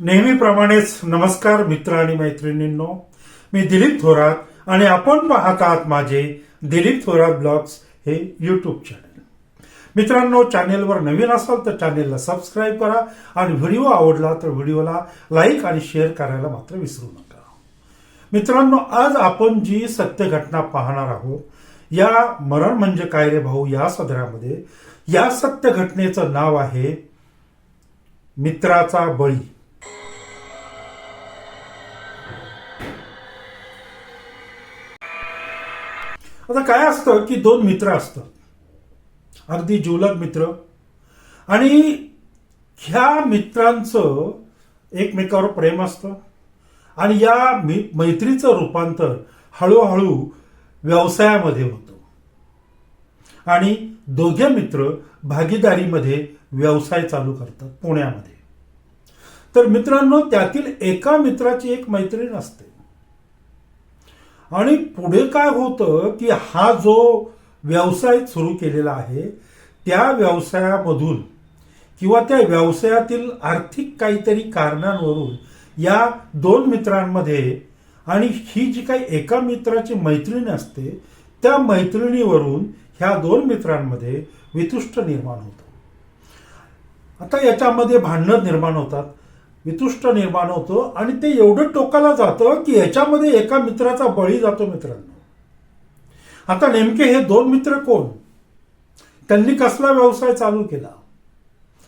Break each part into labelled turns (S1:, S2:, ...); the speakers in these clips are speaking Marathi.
S1: नेहमीप्रमाणेच नमस्कार मित्र आणि मैत्रिणींनो. मी दिलीप थोरात आणि आपण पाहत आहात माझे दिलीप थोरात ब्लॉग्स हे यूट्यूब चॅनल मित्रांनो चॅनेलवर नवीन असाल तर चॅनेलला सबस्क्राईब करा आणि व्हिडिओ आवडला तर व्हिडिओला लाईक आणि शेअर करायला मात्र विसरू नका. मित्रांनो आज आपण जी सत्य घटना पाहणार आहोत या मरण म्हणजे काय रे भाऊ या सदरामध्ये या सत्य घटनेचं नाव आहे मित्राचा बळी. आता काय असतं की दोन मित्र असतात. अगदी जिवलग मित्र. आणि ह्या मित्रांचं एकमेकावर प्रेम असतं. आणि या मी- मैत्रीचं रूपांतर हळूहळू व्यवसायामध्ये होतं. आणि दोघे मित्र भागीदारीमध्ये व्यवसाय चालू करतात पुण्यामध्ये. तर मित्रांनो त्यातील एका मित्राची एक मैत्रीण असते. आणि पुढे काय होतं की हा जो व्यवसाय सुरू केलेला आहे त्या व्यवसायामधून किंवा त्या व्यवसायातील आर्थिक काहीतरी कारणांवरून या दोन मित्रांमध्ये आणि ही जी काही एका मित्राची मैत्रीण असते त्या मैत्रिणीवरून ह्या दोन मित्रांमध्ये वितुष्ट निर्माण होतं. आता याच्यामध्ये भांडणं निर्माण होतात. वितुष्ट निर्माण होतो आणि ते एवढं टोकाला जातं की याच्यामध्ये एका मित्राचा बळी जातो मित्रांनो. आता नेमके हे दोन मित्र कोण? त्यांनी कसला व्यवसाय चालू केला?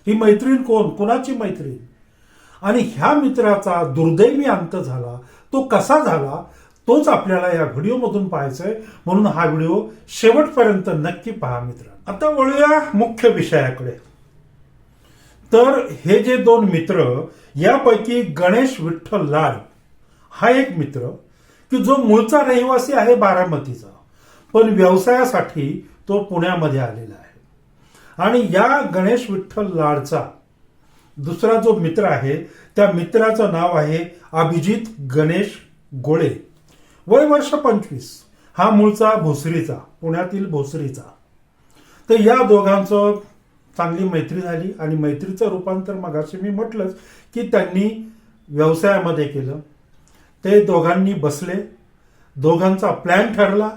S1: ही मैत्रीण कोण? कोणाची मैत्रीण? आणि ह्या मित्राचा दुर्दैवी अंत झाला? तो कसा झाला? तोच आपल्याला या व्हिडिओमधून पाहायचा आहे म्हणून हा व्हिडिओ शेवटपर्यंत नक्की पहा मित्र आता वळूया मुख्य विषयाकडे. तर हे जे दोन मित्र यापैकी गणेश विठ्ठल लाड हा एक मित्र की जो मूळचा रहिवासी आहे बारामतीचा पण व्यवसायासाठी तो पुण्यामध्ये आलेला आहे. आणि या गणेश विठ्ठल लाडचा दुसरा जो मित्र आहे त्या मित्राचं नाव आहे अभिजित गणेश गोळे. वय वर्ष पंचवीस. हा मूळचा भोसरीचा पुण्यातील भोसरीचा. तर या दोघांचं चांगली मैत्री झाली आणि मैत्रीचं रूपांतर मगाशी मी म्हटलंच की त्यांनी व्यवसायामध्ये केलं. ते दोघांनी बसले. दोघांचा प्लॅन ठरला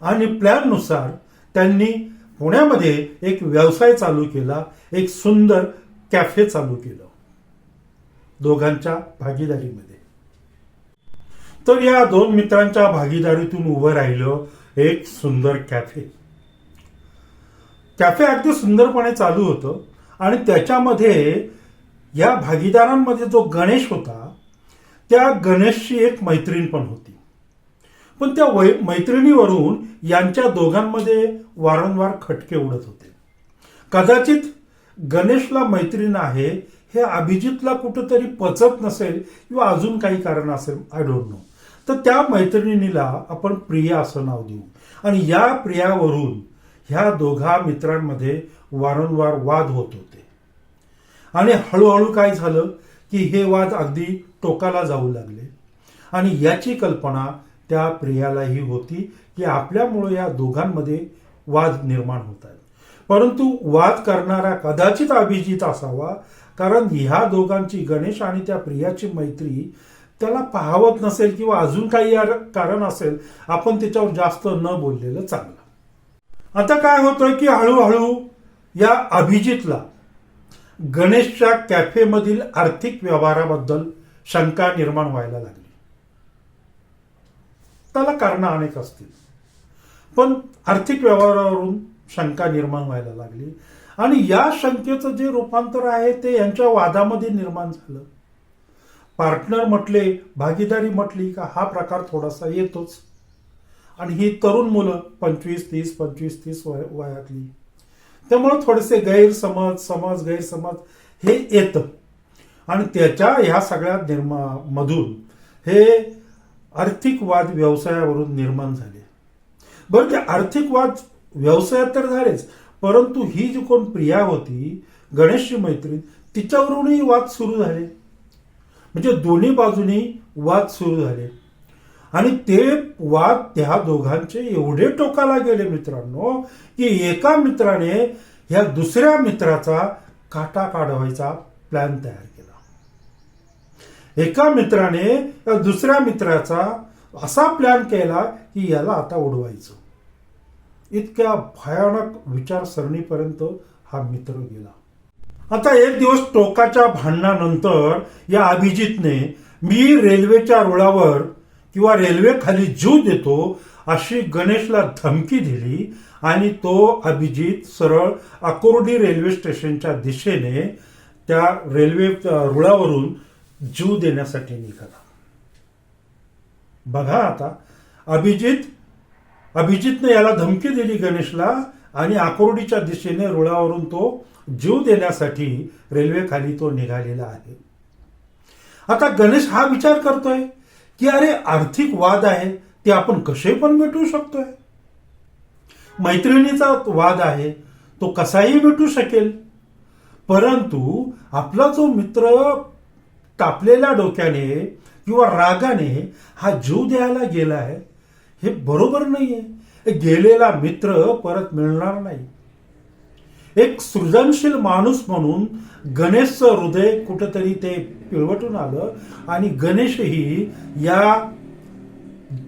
S1: आणि प्लॅननुसार त्यांनी पुण्यामध्ये एक व्यवसाय चालू केला. एक सुंदर कॅफे चालू केलं. दोघांच्या भागीदारीमध्ये. तर या दोन मित्रांच्या भागीदारीतून उभं राहिलं एक सुंदर कॅफे कॅफे अगदी सुंदरपणे चालू होतं. आणि त्याच्यामध्ये या भागीदारांमध्ये जो गणेश होता त्या गणेशची एक मैत्रीण पण होती. पण त्या वै मैत्रिणीवरून यांच्या दोघांमध्ये वारंवार खटके उडत होते. कदाचित गणेशला मैत्रीण आहे हे अभिजितला कुठंतरी पचत नसेल किंवा अजून काही कारण असेल आय डोंट नो तर त्या मैत्रिणीला आपण प्रिया असं नाव देऊ. आणि या प्रियावरून ह्या दोघा मित्रांमध्ये वारंवार वाद होत होते. आणि हळूहळू काय झालं की हे वाद अगदी टोकाला जाऊ लागले. आणि याची कल्पना त्या प्रियालाही होती की आपल्यामुळे या दोघांमध्ये वाद निर्माण होत आहेत. परंतु वाद करणारा कदाचित अभिजित असावा कारण ह्या दोघांची गणेश आणि त्या प्रियाची मैत्री त्याला पाहावत नसेल किंवा अजून काही कारण असेल आपण त्याच्यावर जास्त न बोललेलं चांगलं. आता काय होतंय की हळूहळू या अभिजितला गणेशच्या कॅफेमधील आर्थिक व्यवहाराबद्दल शंका निर्माण व्हायला लागली. त्याला कारण अनेक असतील. पण आर्थिक व्यवहारावरून शंका निर्माण व्हायला लागली. आणि या शंकेचं जे रूपांतर आहे ते यांच्या वादामध्ये निर्माण झालं. पार्टनर म्हटले भागीदारी म्हटली का हा प्रकार थोडासा येतोच. आणि ही तरुण मुलं पंचवीस तीस पंचवीस तीस वय वयातली. त्यामुळे थोडेसे गैरसमज समज गैरसमज हे येतं. आणि त्याच्या ह्या सगळ्या निर्मा मधून हे आर्थिकवाद व्यवसायावरून निर्माण झाले. बरं ते आर्थिकवाद व्यवसायात तर झालेच परंतु ही जी कोण प्रिया होती गणेशची मैत्रीण तिच्यावरूनही वाद सुरू झाले. म्हणजे दोन्ही बाजूनी वाद सुरू झाले. आणि ते वाद त्या दोघांचे एवढे टोकाला गेले मित्रांनो की एका मित्राने ह्या दुसऱ्या मित्राचा काटा काढवायचा प्लॅन तयार केला. एका मित्राने या दुसऱ्या मित्राचा असा प्लॅन केला की याला आता उडवायचं. इतक्या भयानक विचारसरणीपर्यंत हा मित्र गेला. आता एक दिवस टोकाच्या भांडणानंतर या अभिजितने मी रेल्वेच्या रुळावर किंवा रेल्वे खाली जीव देतो अशी गणेशला धमकी दिली आणि तो अभिजित सरळ अकोर्डी रेल्वे स्टेशनच्या दिशेने त्या रेल्वे रुळावरून जीव देण्यासाठी निघाला. बघा आता अभिजित अभिजितने याला धमकी दिली गणेशला आणि आकोर्डीच्या दिशेने रुळावरून तो जीव देण्यासाठी रेल्वे खाली तो निघालेला आहे. आता गणेश हा विचार करतोय की अरे आर्थिक वाद आहे ते आपण कसे पण मिटवू शकतोय? मैत्रिणीचा वाद आहे तो कसाही मिटू शकेल. परंतु आपला जो मित्र तापलेल्या डोक्याने किंवा रागाने हा जीव द्यायला गेलाय हे बरोबर नाहीये. गेलेला मित्र परत मिळणार नाही. एक सृजनशील माणूस म्हणून गणेशचं हृदय कुठंतरी ते पिळवटून आलं. आणि गणेशही या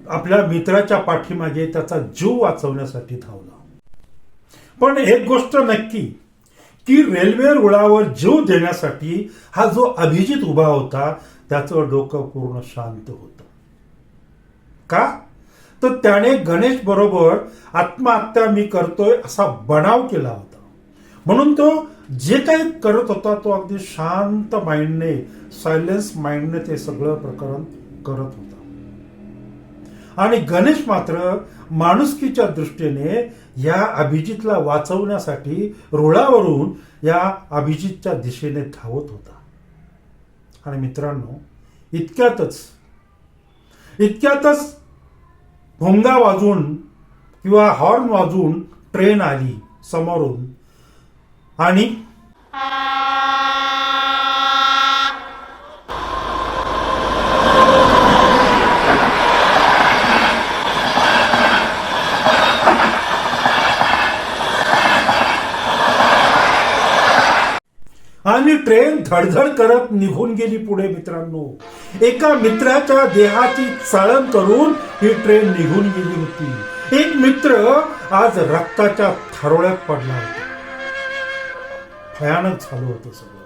S1: आपल्या मित्राच्या पाठीमागे त्याचा जीव वाचवण्यासाठी धावला. पण एक गोष्ट नक्की की रेल्वे रुळावर जीव देण्यासाठी हा जो अभिजित उभा होता त्याचं डोकं पूर्ण शांत होत. का? तर त्याने गणेश बरोबर आत्महत्या मी करतोय असा बनाव केला होता. म्हणून तो जे काही करत होता तो अगदी शांत माइंडने सायलेन्स माइंडने ते सगळं प्रकरण करत होता. आणि गणेश मात्र माणुसकीच्या दृष्टीने या अभिजितला वाचवण्यासाठी रुळावरून या अभिजितच्या दिशेने धावत होता. आणि मित्रांनो इतक्यातच इतक्यातच भोंगा वाजून किंवा हॉर्न वाजून ट्रेन आली समोरून. आणि? आणि ट्रेन धडधड करत निघून गेली पुढे मित्रांनो. एका मित्राच्या देहाची चाळण करून ही ट्रेन निघून गेली होती. एक मित्र आज रक्ताच्या थारोळ्यात पडला होता. भयानक झालं होतं सगळं.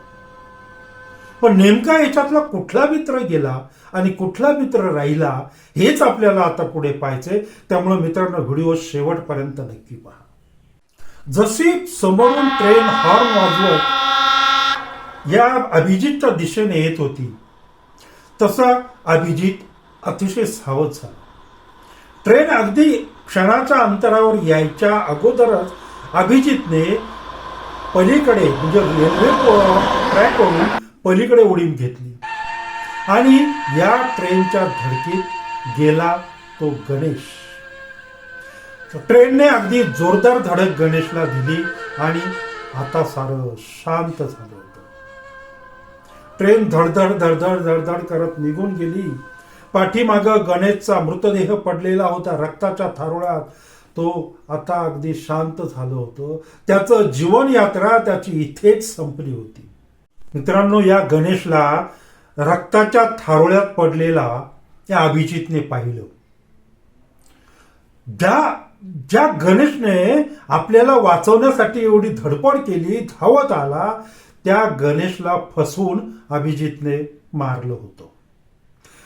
S1: पण नेमका याच्यातला कुठला मित्र गेला आणि कुठला मित्र राहिला हेच आपल्याला आता पुढे पाहायचे त्यामुळे मित्रांनो व्हिडिओ शेवटपर्यंत नक्की पहा. जशी समोरून ट्रेन हॉर्न वाजवत या अभिजितच्या दिशेने येत होती. तसा अभिजित अतिशय सावध झाला. ट्रेन अगदी क्षणाच्या अंतरावर यायच्या अगोदरच अभिजितने पलीकडे म्हणजे रेल्वे ट्रॅकवरून पलीकडे उडी घेतली. आणि या ट्रेनच्या धडकीत गेला तो गणेश. ट्रेनने अगदी जोरदार धडक गणेशला दिली आणि आता सारं शांत झालं होतं. ट्रेन धडधड धडधड धडधड करत निघून गेली. पाठीमाग गणेशचा मृतदेह पडलेला होता रक्ताच्या थारोळ्यात तो आता अगदी शांत झालं होतं. त्याचं जीवन यात्रा त्याची इथेच संपली होती. मित्रांनो या गणेशला रक्ताच्या थारोळ्यात पडलेला त्या अभिजितने पाहिलं. ज्या ज्या गणेशने आपल्याला वाचवण्यासाठी एवढी धडपड केली धावत आला त्या गणेशला फसवून अभिजितने मारलं होतं.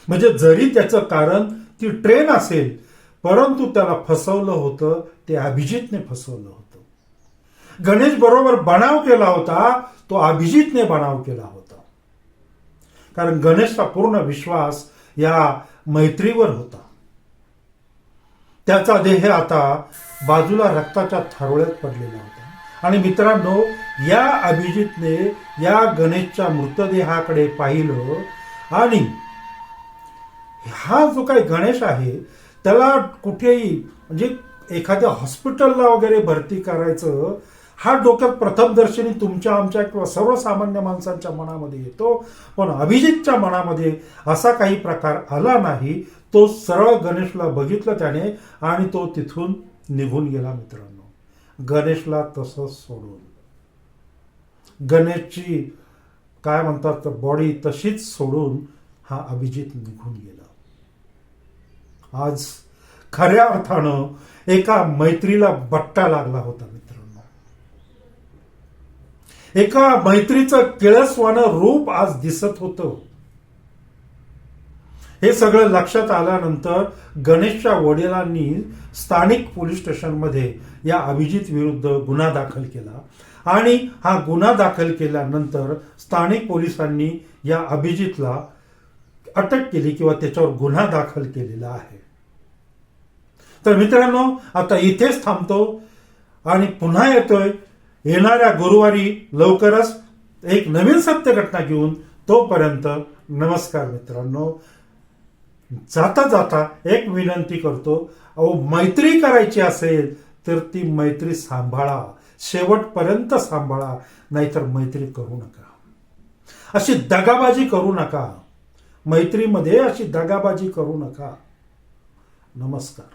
S1: म्हणजे जरी त्याचं कारण ती ट्रेन असेल परंतु त्याला फसवलं होतं ते अभिजितने फसवलं होतं. गणेश बरोबर बनाव केला होता तो अभिजितने बनाव केला होता. कारण गणेशचा पूर्ण विश्वास या मैत्रीवर होता. त्याचा देह आता बाजूला रक्ताच्या थारोळ्यात पडलेला होता. आणि मित्रांनो या अभिजितने या गणेशच्या मृतदेहाकडे पाहिलं आणि हा जो काही गणेश आहे त्याला कुठेही म्हणजे एखाद्या हॉस्पिटलला वगैरे भरती करायचं हा डोक्यात प्रथमदर्शनी तुमच्या आमच्या किंवा सर्वसामान्य माणसांच्या मनामध्ये येतो. पण अभिजितच्या मनामध्ये असा काही प्रकार आला नाही. तो सरळ गणेशला बघितलं त्याने आणि तो तिथून निघून गेला मित्रांनो. गणेशला तसंच सोडून. गणेशची काय म्हणतात बॉडी तशीच सोडून हा अभिजित निघून गेला. आज खऱ्या अर्थानं एका मैत्रीला बट्टा लागला होता मित्रांनो. एका मैत्रीचं किळसवानं रूप आज दिसत होतं. हे सगळं लक्षात आल्यानंतर गणेशच्या वडिलांनी स्थानिक पोलीस स्टेशनमध्ये या अभिजित विरुद्ध गुन्हा दाखल केला आणि हा गुन्हा दाखल केल्यानंतर स्थानिक पोलिसांनी या अभिजितला अटक केली किंवा त्याच्यावर गुन्हा दाखल केलेला आहे. तर मित्रांनो आता इथेच थांबतो आणि पुन्हा येतोय येणाऱ्या गुरुवारी लवकरच एक नवीन सत्य घटना घेऊन तोपर्यंत नमस्कार मित्रांनो. जाता जाता एक विनंती करतो अहो मैत्री करायची असेल तर ती मैत्री सांभाळा शेवटपर्यंत सांभाळा नाहीतर मैत्री करू नका. अशी दगाबाजी करू नका. मैत्रीमध्ये अशी दगाबाजी करू नका. नमस्कार.